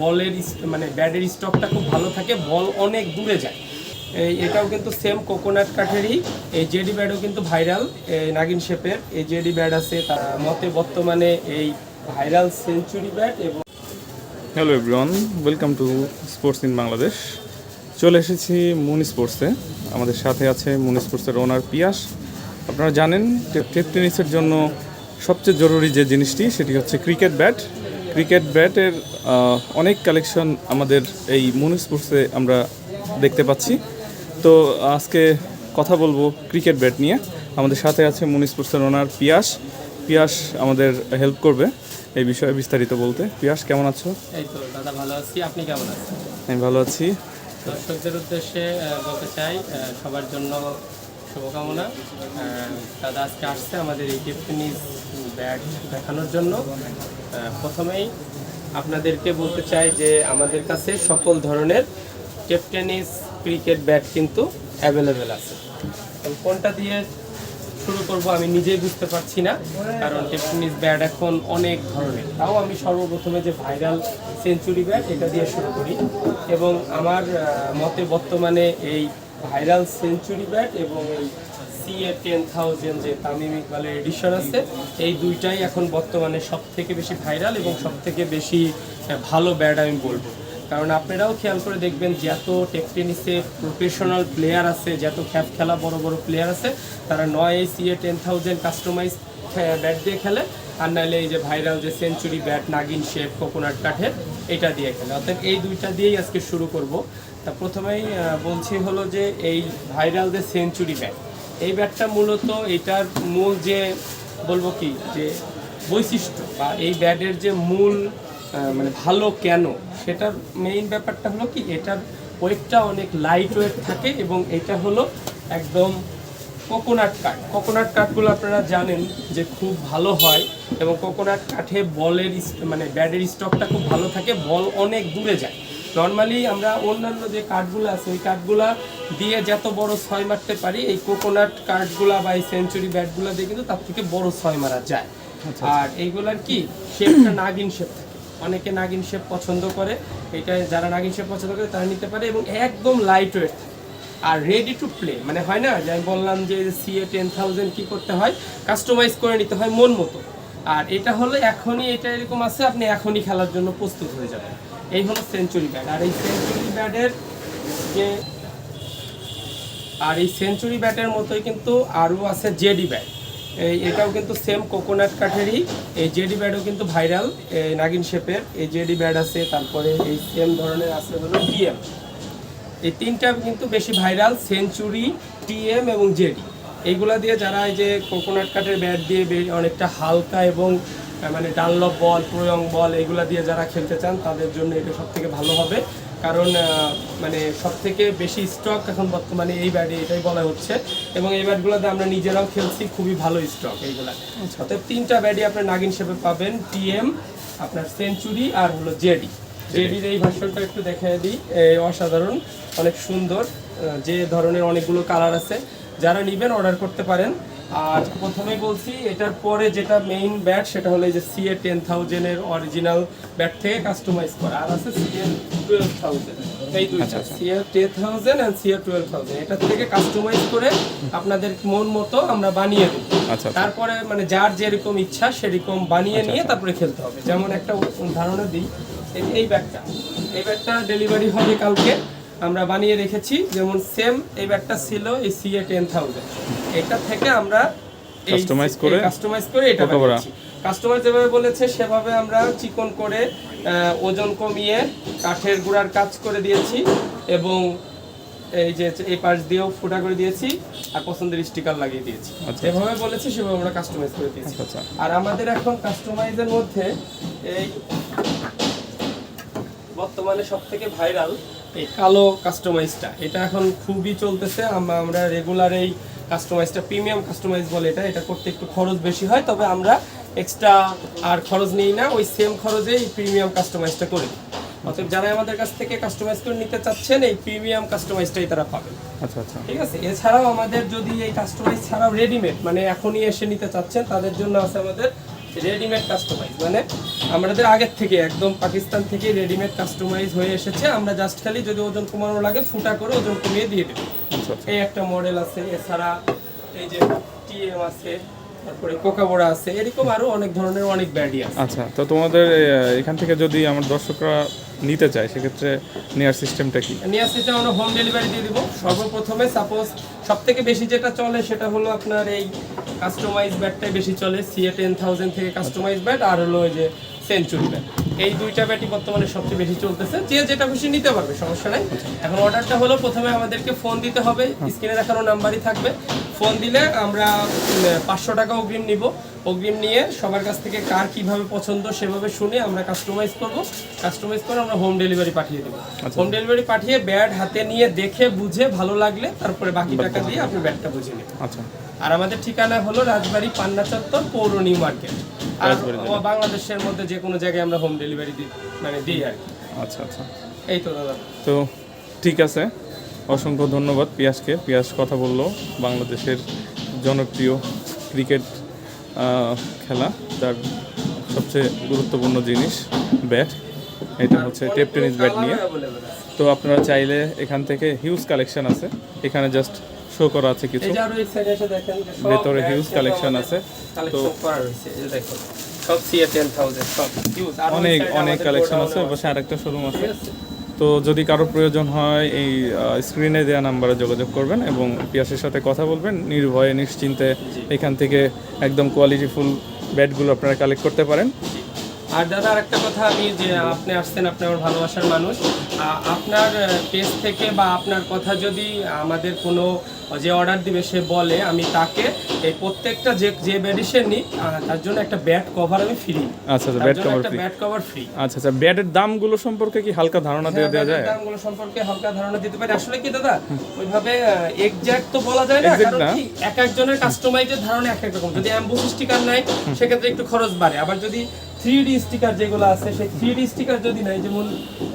বলের মানে ব্যাটের স্টকটা খুব ভালো থাকে, বল অনেক দূরে যায়। এই এটাও কিন্তু সেম কোকোনাট কাঠেরই, এই জেডি ব্যাডও কিন্তু ভাইরাল নাগিন শেপের, এই জেডি ব্যাড আছে, তার মতে বর্তমানে এই ভাইরাল সেঞ্চুরি ব্যাট এবং hello everyone welcome to sports in Bangladesh চলে এসেছি মুন স্পোর্টসে আমাদের সাথে আছে মুন স্পোর্টসের ওনার পিয়াস। আপনারা জানেন টেপ টেনিসের জন্য সবচেয়ে জরুরি যে জিনিসটি, সেটি হচ্ছে ক্রিকেট ব্যাট ক্রিকেট ব্যাটের অনেক কালেকশন আমাদের এই মুন স্পোর্টসে আমরা দেখতে পাচ্ছি। তো আজকে কথা বলব ক্রিকেট ব্যাট নিয়ে। আমাদের সাথে আছে মুন স্পোর্টসের ওনার পিয়াস। পিয়াস আমাদের হেল্প করবে এই বিষয়ে বিস্তারিত বলতে। পিয়াস কেমন আছো? এই তো দাদা ভালো আছি। আপনি কেমন আছেন? আমি ভালো আছি। দর্শকদের উদ্দেশ্যে বলতে চাই সবার জন্য শুভকামনা। দাদা আজকে আসছে আমাদের এই টেনিস ব্যাট দেখানোর জন্য প্রথমেই আপনাদেরকে বলতে চাই যে আমাদের কাছে সকল ধরনের টেনিস, ক্রিকেট ব্যাট কিন্তু অ্যাভেলেবেল আছে। কোনটা দিয়ে শুরু করব আমি নিজেই বুঝতে পারছি না, কারণ টেনিস ব্যাট এখন অনেক ধরনের। তাও আমি সর্বপ্রথমে যে ভাইরাল সেঞ্চুরি ব্যাট এটা দিয়ে শুরু করি। এবং আমার মতে বর্তমানে এই ভাইরাল সেঞ্চুরি ব্যাট এবং এই সিএ টেন থাউজেন্ড যে তামিম ইকবালের এডিশন আছে, এই দুইটাই এখন বর্তমানে সব থেকে বেশি ভাইরাল এবং সব থেকে বেশি ভালো ব্যাট আমি বলব। কারণ আপনারাও খেয়াল করে দেখবেন যত টেকটেনিসে প্রফেশনাল প্লেয়ার আছে যত খ্যাপ খেলা বড় বড় প্লেয়ার আছে, তারা নয় এই CA ten thousand customize bat দিয়ে খেলে, আর নাহলে এই যে ভাইরাল যে সেঞ্চুরি ব্যাট নাগিন শেপ কোকোনাট কাঠের, এটা দিয়ে খেলে। অর্থাৎ এই দুইটা দিয়েই আজকে শুরু করব। তা প্রথমেই বলছি হলো যে এই ভাইরাল যে সেঞ্চুরি ব্যাট এই ব্যাটটা মূলত এটার মূল যে বলব কি, যে বৈশিষ্ট্য বা এই ব্যাটের যে মূল মানে ভালো কেন, সেটার মেইন ব্যাপারটা হলো কি, এটার ওয়েটটা অনেক লাইট ওয়েট থাকে এবং এটা হলো একদম কোকোনাট কাঠ কোকোনাট কাঠগুলো আপনারা জানেন যে খুব ভালো হয় এবং কোকোনাট কাঠে বলের মানে ব্যাটের স্টকটা খুব ভালো থাকে, বল অনেক দূরে যায়। নর্মালি আমরা অন্যান্য যে কাঠগুলো আছে ওই কাঠগুলা দিয়ে যত বড় ছয় মারতে পারি এই কোকোনাট কাঠগুলা বা এই সেঞ্চুরি ব্যাটগুলো দিয়ে কিন্তু তার থেকে বড় ছয় মারা যায়। আর এইগুলার কি শেপটা নাগিন শেপ থাকে। অনেকে নাগিন শেপ পছন্দ করে এটা যারা নাগিন শেপ পছন্দ করে তারা নিতে পারে এবং একদম লাইট ওয়েট আর রেডি টু প্লে মানে হয় না যে আমি বললাম যে সিএ টেন থাউজেন্ড কী করতে হয় কাস্টমাইজ করে নিতে হয় মন মতো। আর এটা হলো এখনই এটা এরকম আছে আপনি এখনই খেলার জন্য প্রস্তুত হয়ে যাবেন। এই হলো সেঞ্চুরি ব্যাট আর এই সেঞ্চুরি ব্যাটের যে আর এই সেঞ্চুরি ব্যাটের মতোই কিন্তু আরও আছে জেডি ব্যাট এই এটাও কিন্তু সেম কোকোনাট কাঠেরই। এই জেডি ব্যাটও কিন্তু ভাইরাল নাগিন শেপের। এই জেডি ব্যাট আছে, তারপরে এই সেম ধরনের আছে হলো টিএম এই তিনটা কিন্তু বেশি ভাইরাল সেঞ্চুরি টিএম এবং জেডি এইগুলা দিয়ে যারা এই যে কোকোনাট কাঠের ব্যাট দিয়ে অনেকটা হালকা এবং মানে ডানলপ বল প্রয়ং বল এগুলা দিয়ে যারা খেলতে চান তাদের জন্য এটা সব থেকে ভালো হবে। কারণ মানে সব থেকে বেশি স্টক এখন বর্তমানে এই ব্যাটে এটাই বলা হচ্ছে। এবং এই ব্যাটগুলোতে আমরা নিজেরাও খেলছি খুবই ভালো স্টক এইগুলা। অর্থাৎ তিনটা ব্যাটই আপনার নাগিন হিসেবে পাবেন টিএম আপনার সেঞ্চুরি আর হলো জেডি। জেডির এই ভার্সনটা একটু দেখে দিই এই অসাধারণ অনেক সুন্দর যে ধরনের অনেকগুলো কালার আছে। যারা নেবেন অর্ডার করতে পারেন। আর প্রথমেই বলছি এটার পরে যেটা মেইন ব্যাট সেটা হলো এই যে সিএ টেন থাউজেন্ডের অরিজিনাল ব্যাট থেকে কাস্টমাইজ করা। আর আছে সিএ টুয়েলভ থাউজেন্ড এই দুইটা CA ten thousand and CA twelve thousand এটা থেকে কাস্টমাইজ করে আপনাদের মন মতো আমরা বানিয়ে দিই আচ্ছা আচ্ছা। তারপরে মানে যার যেরকম ইচ্ছা সেরকম বানিয়ে নিয়ে তারপরে খেলতে হবে। যেমন একটা ধারণা দিই এই- এই ব্যাগটা এই ব্যাগটা ডেলিভারি হবে কালকে। আমরা বানিয়ে রেখেছি যেমন সেম এই ব্যাগটা ছিল এই সিএ টেন থাউজেন্ড এটা থেকে আমরা Customize করে কাস্টমাইজ করে এটা বড়? কাস্টমার যেভাবে বলেছে সেভাবে আমরা চিকন করে ওজন কমিয়ে কাঠের গুঁড়ার কাজ করে দিয়েছি এবং এই যে এই পাশ দিয়েও ফুটা করে দিয়েছি আর পছন্দের স্টিকার লাগিয়ে দিয়েছি। আচ্ছা। যেভাবে বলেছি সেভাবে আমরা কাস্টমাইজ করে দিয়েছি। আচ্ছা আর আমাদের এখন কাস্টমাইজের মধ্যে এই বর্তমানে সব থেকে ভাইরাল এই কালো কাস্টমাইজটা। এটা এখন খুবই চলতেছে। আমরা রেগুলার এই কাস্টমাইজটা প্রিমিয়াম কাস্টমাইজ বলে এটা। এটা করতে একটু খরচ বেশি হয় তবে আমরা এক্সট্রা আর খরচ নিই না ওই সেম খরচেই প্রিমিয়াম কাস্টমাইজটা করে দিই। অতএব যারা আমাদের কাছ থেকে কাস্টমাইজ করে নিতে চাচ্ছেন এই প্রিমিয়াম কাস্টমাইজটাই তারা পাবেন আচ্ছা আচ্ছা। ঠিক আছে? এছাড়াও আমাদের যদি এই কাস্টমাইজ ছাড়াও রেডিমেড মানে এখনই এসে নিতে চাচ্ছেন তাদের জন্য আছে আমাদের রেডিমেড কাস্টমাইজ মানে আমাদের আগের থেকে একদম পাকিস্তান থেকে রেডিমেড কাস্টমাইজ হয়ে এসেছে। আমরা জাস্ট খালি যদি ওজন কমানো লাগে ফুটা করে ওজন কমিয়ে দিয়ে দেবো। আচ্ছা আচ্ছা। এই একটা মডেল আছে এছাড়া এই যে টিএম আছে তারপরে কোকাবোড়া আছে এরকম আরও অনেক ধরনের অনেক আছে। আচ্ছা তো তোমাদের এখান থেকে যদি আমার দর্শকরা নিতে চায় সেক্ষেত্রে নেওয়ার সিস্টেমটা কি? নিয়ে আসতে আমরা হোম ডেলিভারি দিয়ে দিব। সর্বপ্রথমে সাপোজ সব থেকে বেশি যেটা চলে সেটা হলো আপনার এই কাস্টমাইজ ব্যাটটাই বেশি চলে সিএ টেন থাউজেন্ড থেকে কাস্টমাইজ ব্যাট আর হলো ওই যে সেঞ্চুরি ব্যাট এই দুইটা ব্যাটই বর্তমানে সবচেয়ে বেশি চলতেছে। যে যেটা খুশি নিতে পারবে সমস্যা নাই। এখন অর্ডারটা হলো প্রথমে আমাদেরকে ফোন দিতে হবে। স্ক্রিনে দেখানো নাম্বারই থাকবে। ফোন দিলে আমরা পাঁচশো টাকা অগ্রিম নিব। অগ্রিম নিয়ে সবার কাছ থেকে কার কীভাবে পছন্দ সেভাবে শুনে আমরা কাস্টমাইজ করব। কাস্টমাইজ করে আমরা হোম ডেলিভারি পাঠিয়ে দেবো। হোম ডেলিভারি পাঠিয়ে ব্যাট হাতে নিয়ে দেখে বুঝে ভালো লাগলে তারপরে বাকি টাকা দিয়ে আপনি ব্যাটটা বুঝে নেবেন। আচ্ছা। আর আমাদের ঠিকানা হলো রাজবাড়ি পান্না চত্বর পৌর নিউ মার্কেট। আর বাংলাদেশের মধ্যে যে কোনো জায়গায় আমরা হোম ডেলিভারি দিই মানে দিই আর কি। আচ্ছা আচ্ছা। এই তো দাদা। তো ঠিক আছে। অসংখ্য ধন্যবাদ পিয়াসকে। পিয়াস কথা বলল বাংলাদেশের জনপ্রিয় ক্রিকেট খেলা তার সবচেয়ে গুরুত্বপূর্ণ জিনিস ব্যাট। এটা হচ্ছে টেপ টেনিস ব্যাট নিয়ে। তো আপনারা চাইলে এখান থেকে হিউজ কালেকশন আছে। এখানে জাস্ট শো করা আছে কিছু। ভেতরে হিউজ কালেকশন আছে। যে সব সিএ সব হিউজ অনেক অনেক কালেকশন আছে পাশে আরেকটা শোরুম আছে। আছে? তো যদি কারও প্রয়োজন হয় এই স্ক্রিনে দেওয়া নাম্বারে যোগাযোগ করবেন এবং পিয়াসের সাথে কথা বলবেন। নির্ভয়ে নিশ্চিন্তে এখান থেকে একদম কোয়ালিটিফুল ব্যাটগুলো আপনারা কালেক্ট করতে পারেন। আর দাদা আরেকটা কথা আমি যে আপনি আসছেন আপনি আমার ভালোবাসার মানুষ। আপনার পেজ থেকে বা আপনার কথা যদি আমাদের কোনো যে অর্ডার দিবে সে বলে আমি তাকে এই প্রত্যেকটা যে যে ব্যাডিসে নিই তার জন্য একটা ব্যাট কভার আমি ফ্রি আচ্ছা আচ্ছা bat cover free bat cover free আচ্ছা আচ্ছা ব্যাটের দামগুলো সম্পর্কে কি হালকা ধারণা দিয়ে দেওয়া যায়? দামগুলো সম্পর্কে হালকা ধারণা দিতে পারি। আসলে কি দাদা ওইভাবে এক্সাক্ট তো বলা যায় না কারণ কি এক একজনের কাস্টমাইজের ধারণা এক এক রকম। যদি অ্যাম্বুস স্টিকার নাই সেক্ষেত্রে একটু খরচ বাড়ে। আবার যদি থ্রি ডি স্টিকার যেগুলো আছে সেই থ্রি ডি স্টিকার যদি নাই যেমন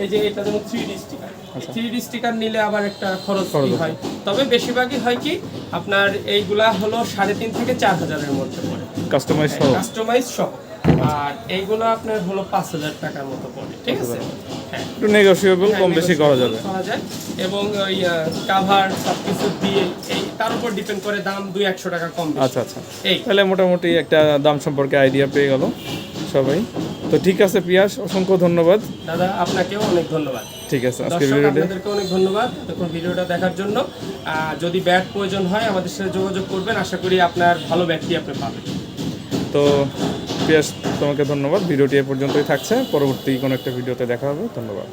এই যে এটা যেমন three D sticker three D sticker নিলে আবার একটা খরচ হয়। তবে বেশিরভাগই হয় কি আপনার এইগুলা হলো সাড়ে তিন থেকে চার হাজারের মধ্যে পড়ে। কাস্টমাইজ সহ। কাস্টমাইজ সহ। আর এইগুলো আপনার হলো পাঁচ হাজার টাকার মতো পড়ে ঠিক আছে? হ্যাঁ। একটু নেগোসিয়েবল কম বেশি করা যাবে। করা যায়। এবং ওই কাভার সবকিছু দিয়ে এই তার উপর ডিপেন্ড করে দাম দুই একশো টাকা কম আচ্ছা আচ্ছা। এই। তাহলে মোটামুটি একটা দাম সম্পর্কে আইডিয়া পেয়ে গেল। সবাই। তো ঠিক আছে পিয়াস অসংখ্য ধন্যবাদ। দাদা আপনাকেও অনেক ধন্যবাদ। ঠিক আছে আজকে ভিডিওটা আপনাদেরকে অনেক ধন্যবাদ। এতক্ষণ ভিডিওটা দেখার জন্য যদি ব্যাট প্রয়োজন হয় আমাদের সাথে যোগাযোগ করবেন। আশা করি আপনার ভালো ব্যাটটি আপনি পাবেন। তো পিয়াস তোমাকে ধন্যবাদ। ভিডিওটি এ পর্যন্তই থাকছে। পরবর্তী কোনো একটা ভিডিওতে দেখা হবে। ধন্যবাদ।